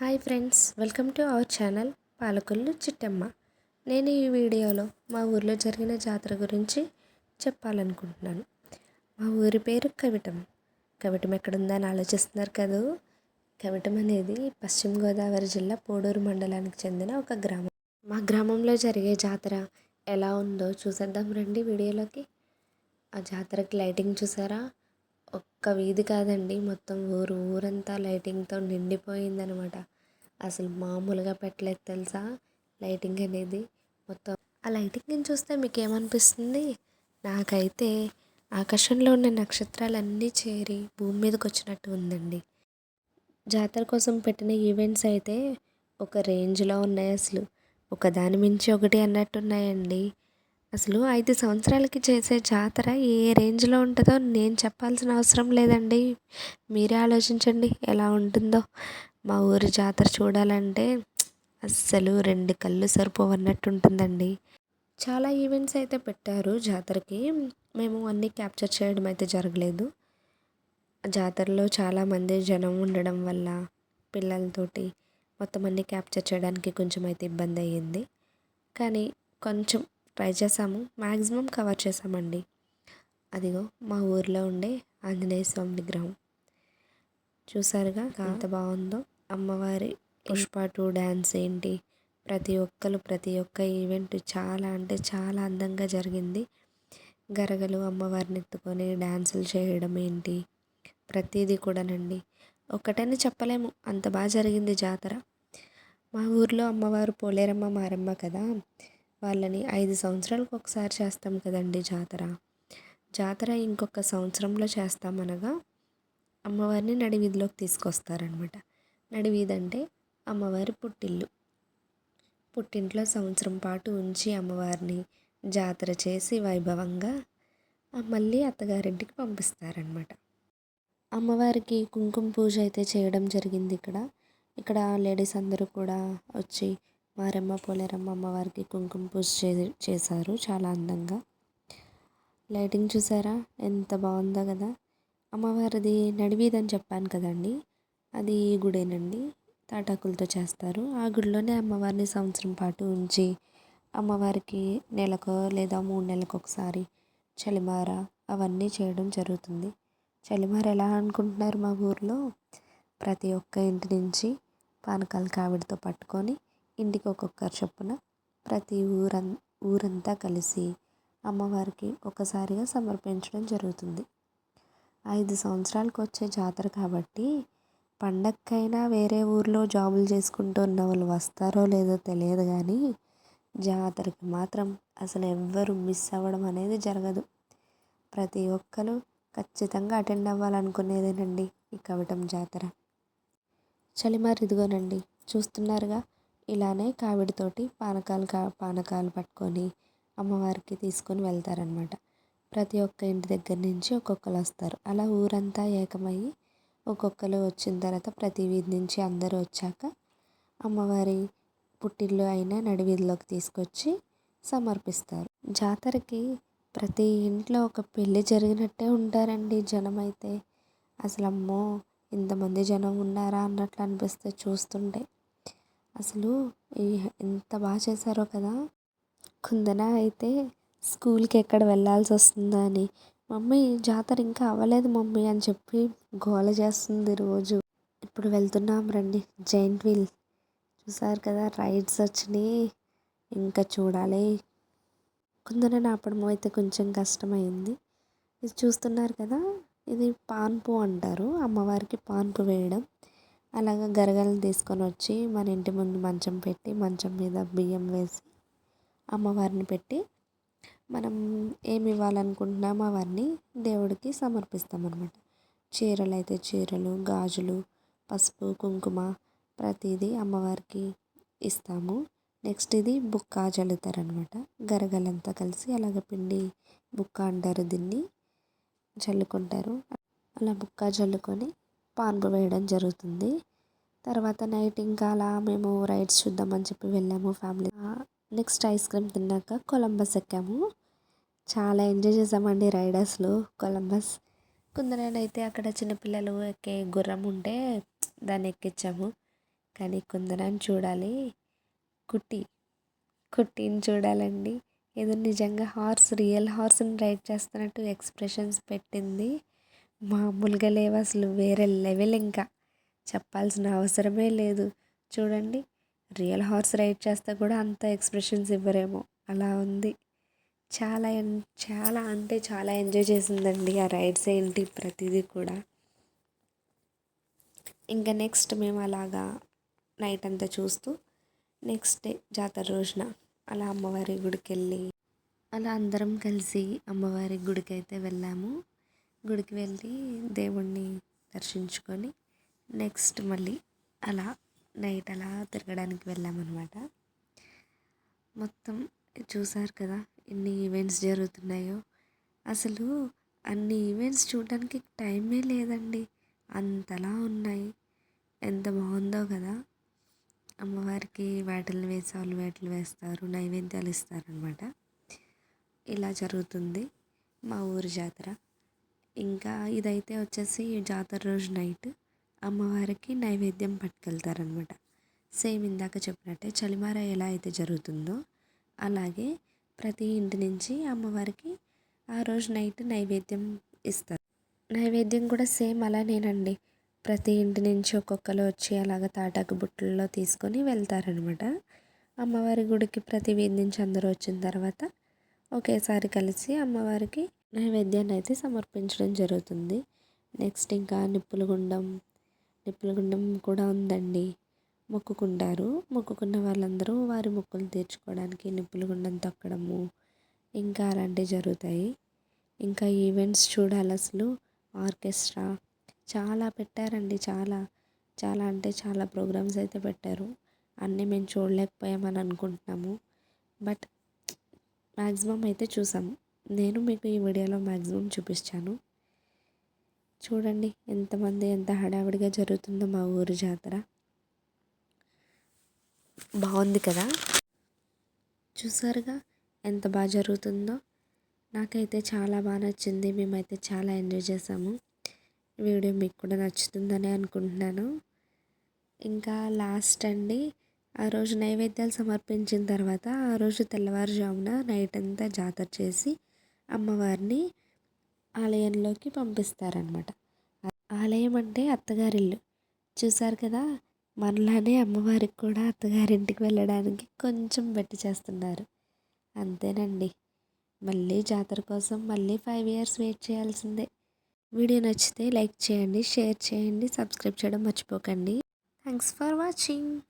Hi friends welcome to our channel Palakollu Chittamma. నేను ఈ వీడియోలో మా ఊర్లో జరిగిన జాతర గురించి చెప్పాలనుకుంటున్నాను. మా ఊరి పేరు కవిటం. కవిటం ఎక్కడుందని ఆలోచిస్తున్నారు కదా? కవిటం అనేది పశ్చిమ గోదావరి జిల్లా పోడూరు మండలానికి చెందిన ఒక గ్రామం. మా గ్రామంలో జరిగే జాతర ఎలా ఉందో చూసేద్దాం రండి వీడియోలోకి. ఆ జాతరకి లైటింగ్ చూసారా? ఒక్క వీధి కాదండి. మొత్తం ఊరు ఊరంతా లైటింగ్తో నిండిపోయిందనమాట. అసలు మామూలుగా పెట్టలేదు తెలుసా? లైటింగ్ అనేది మొత్తం ఆ లైటింగ్ని చూస్తే మీకు ఏమనిపిస్తుంది నాకైతే ఆకాశంలో ఉన్న నక్షత్రాలన్నీ చేరి భూమి మీదకి వచ్చినట్టు ఉందండి. జాతర కోసం పెట్టిన ఈవెంట్స్ అయితే ఒక రేంజ్లో ఉన్నాయి అసలు. ఒకదాని మించి ఒకటి అన్నట్టున్నాయండి. అసలు ఐదు సంవత్సరాలకి చేసే జాతర ఏ రేంజ్లో ఉంటుందో నేను చెప్పాల్సిన అవసరం లేదండి. మీరే ఆలోచించండి ఎలా ఉంటుందో. మా ఊరి జాతర చూడాలంటే అస్సలు రెండు కళ్ళు సరిపోవన్నట్టు ఉంటుందండి చాలా ఈవెంట్స్ అయితే పెట్టారు జాతరకి. మేము అన్నీ క్యాప్చర్ చేయడం అయితే జరగలేదు. జాతరలో చాలామంది జనం ఉండడం వల్ల పిల్లలతోటి మొత్తం అన్నీ క్యాప్చర్ చేయడానికి కొంచెం అయితే ఇబ్బంది అయ్యింది. కానీ కొంచెం ట్రై చేసాము. మ్యాక్సిమం కవర్ చేసామండి. అదిగో మా ఊర్లో ఉండే ఆంజనేయ స్వామి విగ్రహం. చూసారుగా ఎంత బాగుందో? అమ్మవారి పుష్ప టూ డ్యాన్స్ ఏంటి? ప్రతి ఒక్కరు ప్రతి ఒక్క ఈవెంట్ చాలా అంటే చాలా అందంగా జరిగింది. గరగలు అమ్మవారిని ఎత్తుకొని డ్యాన్సులు చేయడం ఏంటి? ప్రతిదీ కూడానండి. ఒక్కటని చెప్పలేము. అంత బాగా జరిగింది జాతర. మా ఊర్లో అమ్మవారు పోలేరమ్మ మారమ్మ కదా? వాళ్ళని ఐదు సంవత్సరాలకు ఒకసారి చేస్తాం కదండి జాతర. జాతర ఇంకొక సంవత్సరంలో చేస్తామనగా అమ్మవారిని నడివీధిలోకి తీసుకొస్తారనమాట. నడివీధి అంటే అమ్మవారి పుట్టిల్లు. పుట్టింట్లో సంవత్సరం పాటు ఉంచి అమ్మవారిని జాతర చేసి వైభవంగా మళ్ళీ అత్తగారింటికి పంపిస్తారనమాట. అమ్మవారికి కుంకుమ పూజ అయితే చేయడం జరిగింది ఇక్కడ. ఇక్కడ లేడీస్ అందరూ కూడా వచ్చి మారమ్మ పోలేరమ్మ అమ్మవారికి కుంకుమ పూజ చే చేశారు చాలా అందంగా. లైటింగ్ చూసారా? ఎంత బాగుందో కదా. అమ్మవారిది నడివీదని చెప్పాను కదండి. అది ఈ గుడేనండి. తాటాకులతో చేస్తారు. ఆ గుడిలోనే అమ్మవారిని సంవత్సరం పాటు ఉంచి అమ్మవారికి నెలకు లేదా మూడు నెలలకు ఒకసారి చలిమార అవన్నీ చేయడం జరుగుతుంది. చలిమార ఎలా అనుకుంటున్నారు మా ఊర్లో? ప్రతి ఒక్క ఇంటి నుంచి పానకాల కావిడితో పట్టుకొని ఇంటికి ఒక్కొక్కరు చొప్పున ప్రతి ఊరం ఊరంతా కలిసి అమ్మవారికి ఒకసారిగా సమర్పించడం జరుగుతుంది. ఐదు సంవత్సరాలకు వచ్చే జాతర కాబట్టి పండక్కైనా వేరే ఊర్లో జాబులు చేసుకుంటూ ఉన్న వాళ్ళు వస్తారో లేదో తెలియదు కానీ జాతరకి మాత్రం అసలు ఎవ్వరు మిస్ అవ్వడం అనేది జరగదు. ప్రతి ఒక్కరు ఖచ్చితంగా అటెండ్ అవ్వాలనుకునేదేనండి ఈ కవటం జాతర. చలిమారి ఇదిగోనండి చూస్తున్నారుగా? ఇలానే కావిడితోటి పానకాలు కా పానకాలు పట్టుకొని అమ్మవారికి తీసుకొని వెళ్తారనమాట ప్రతి ఒక్క ఇంటి దగ్గర నుంచి ఒక్కొక్కరు వస్తారు. అలా ఊరంతా ఏకమయ్యి ఒక్కొక్కరు వచ్చిన తర్వాత ప్రతి వీధి నుంచి అందరూ వచ్చాక అమ్మవారి పుట్టిల్లు అయినా నడివీధిలోకి తీసుకొచ్చి సమర్పిస్తారు. జాతరకి ప్రతి ఇంట్లో ఒక పెళ్ళి జరిగినట్టే ఉంటారండి జనం అయితే. అసలు అమ్మో ఇంతమంది జనం ఉన్నారా అన్నట్లు అనిపిస్తే చూస్తుంటే. అసలు ఎంత బాగా చేశారో కదా. కుందన అయితే స్కూల్కి ఎక్కడ వెళ్ళాల్సి వస్తుందా అని. మమ్మీ జాతర ఇంకా అవ్వలేదు మమ్మీ అని చెప్పి గోల చేస్తుంది రోజు. ఇప్పుడు వెళ్తున్నాం రండి జైంట్ వీల్ చూసారు కదా రైడ్స్ వచ్చినాయి. ఇంకా చూడాలి. కుందన నాపడం అయితే కొంచెం కష్టమైంది. ఇది చూస్తున్నారు కదా ఇది పాన్పు అంటారు. అమ్మవారికి పాన్పు వేయడం. అలాగ గరగలను తీసుకొని వచ్చి మన ఇంటి ముందు మంచం పెట్టి మంచం మీద బియ్యం వేసి అమ్మవారిని పెట్టి మనం ఏమి ఇవ్వాలనుకుంటున్నామో అవన్నీ దేవుడికి సమర్పిస్తామన్నమాట. చీరలు అయితే చీరలు గాజులు పసుపు కుంకుమ ప్రతిదీ అమ్మవారికి ఇస్తాము. నెక్స్ట్ ఇది బుక్క చల్లుతారనమాట గరగలంతా కలిసి అలాగ పిండి బుక్క అంటారు దీన్ని చల్లుకుంటారు అలా బుక్క చల్లుకొని పాన్పు వేయడం జరుగుతుంది. తర్వాత నైట్ ఇంకా అలా మేము రైడ్స్ చూద్దామని చెప్పి వెళ్ళాము ఫ్యామిలీ. నెక్స్ట్ ఐస్ క్రీమ్ తిన్నాక కొలంబస్ ఎక్కాము. చాలా ఎంజాయ్ చేసామండి రైడర్స్లో కొలంబస్. కొందరైతే అక్కడ చిన్నపిల్లలు ఎక్కే గుర్రం ఉంటే దాన్ని ఎక్కించాము కానీ కుందనాన్ని చూడాలి. కుట్టి కుట్టిని చూడాలండి. ఏదో నిజంగా హార్స్ రియల్ హార్స్ని రైడ్ చేస్తున్నట్టు ఎక్స్ప్రెషన్స్ పెట్టింది. మామూలుగా లేవు అసలు వేరే లెవెల్ ఇంకా. చెప్పాల్సిన అవసరమే లేదు. చూడండి రియల్ హార్స్ రైడ్ చేస్తే కూడా అంత ఎక్స్ప్రెషన్స్ ఇవ్వరేమో. అలా ఉంది. చాలా ఎన్ చాలా అంటే చాలా ఎంజాయ్ చేసిందండి ఆ రైడ్స్ ఏంటి ప్రతిదీ కూడా. ఇంకా నెక్స్ట్ మేము అలాగా నైట్ అంతా చూస్తూ నెక్స్ట్ డే జాతర రోజున అలా అమ్మవారి గుడికి వెళ్ళి అలా అందరం కలిసి అమ్మవారి గుడికి అయితే వెళ్ళాము. గుడికి వెళ్ళి దేవుణ్ణి దర్శించుకొని నెక్స్ట్ మళ్ళీ అలా నైట్ అలా తిరగడానికి వెళ్ళామన్నమాట. మొత్తం చూసారు కదా ఎన్ని ఈవెంట్స్ జరుగుతున్నాయో. అసలు అన్ని ఈవెంట్స్ చూడడానికి టైమే లేదండి. అంతలా ఉన్నాయి. ఎంత బాగుందో కదా. అమ్మవారికి వేటలు వేసే వాళ్ళు వేటలు వేస్తారు నైవేద్యాలు ఇస్తారనమాట ఇలా జరుగుతుంది మా ఊరి జాతర. ఇంకా ఇదైతే వచ్చేసి జాతర రోజు నైట్ అమ్మవారికి నైవేద్యం పట్టుకెళ్తారనమాట సేమ్ ఇందాక చెప్పినట్టే చలిమార ఎలా అయితే జరుగుతుందో అలాగే ప్రతి ఇంటి నుంచి అమ్మవారికి ఆ రోజు నైట్ నైవేద్యం ఇస్తారు. నైవేద్యం కూడా సేమ్ అలానేనండి. ప్రతి ఇంటి నుంచి ఒక్కొక్కరు వచ్చి అలాగ తాటాకు బుట్టల్లో తీసుకొని వెళ్తారనమాట అమ్మవారి గుడికి ప్రతి వీధి నుంచి అందరూ వచ్చిన తర్వాత ఒకేసారి కలిసి అమ్మవారికి నైవేద్యాన్ని అయితే సమర్పించడం జరుగుతుంది. నెక్స్ట్ ఇంకా నిప్పుల గుండం నిప్పుల గుండం కూడా ఉందండి. మొక్కుకుంటారు. మొక్కుకున్న వాళ్ళందరూ వారి మొక్కులు తీర్చుకోవడానికి నిప్పుల గుండం తొక్కడము ఇంకా అలాంటివి జరుగుతాయి. ఇంకా ఈవెంట్స్ చూడాలి అసలు. ఆర్కెస్ట్రా చాలా పెట్టారండి. చాలా చాలా అంటే చాలా ప్రోగ్రామ్స్ అయితే పెట్టారు. అన్నీ మేము చూడలేకపోయామని అనుకుంటున్నాము. బట్ మ్యాక్సిమం అయితే చూసాము. నేను మీకు ఈ వీడియోలో మ్యాక్సిమం చూపించాను చూడండి ఎంతమంది ఎంత హడావిడిగా జరుగుతుందో మా ఊరి జాతర. బాగుంది కదా? చూసారుగా ఎంత బాగా జరుగుతుందో? నాకైతే చాలా బాగా నచ్చింది. మేమైతే చాలా ఎంజాయ్ చేసాము. వీడియో మీకు కూడా నచ్చుతుందని అనుకుంటున్నాను. ఇంకా లాస్ట్ అండి ఆ రోజు నైవేద్యాలు సమర్పించిన తర్వాత ఆ రోజు తెల్లవారుజామున నైట్ అంతా జాతర చేసి అమ్మవారిని ఆలయంలోకి పంపిస్తారనమాట ఆలయం అంటే అత్తగారిల్లు. చూసారు కదా? మనలానే అమ్మవారికి కూడా అత్తగారింటికి వెళ్ళడానికి కొంచెం వెట్టి చేస్తున్నారు. అంతేనండి. మళ్ళీ జాతర కోసం మళ్ళీ ఫైవ్ ఇయర్స్ వెయిట్ చేయాల్సిందే. వీడియో నచ్చితే లైక్ చేయండి షేర్ చేయండి సబ్స్క్రైబ్ చేయడం మర్చిపోకండి. Thanks for watching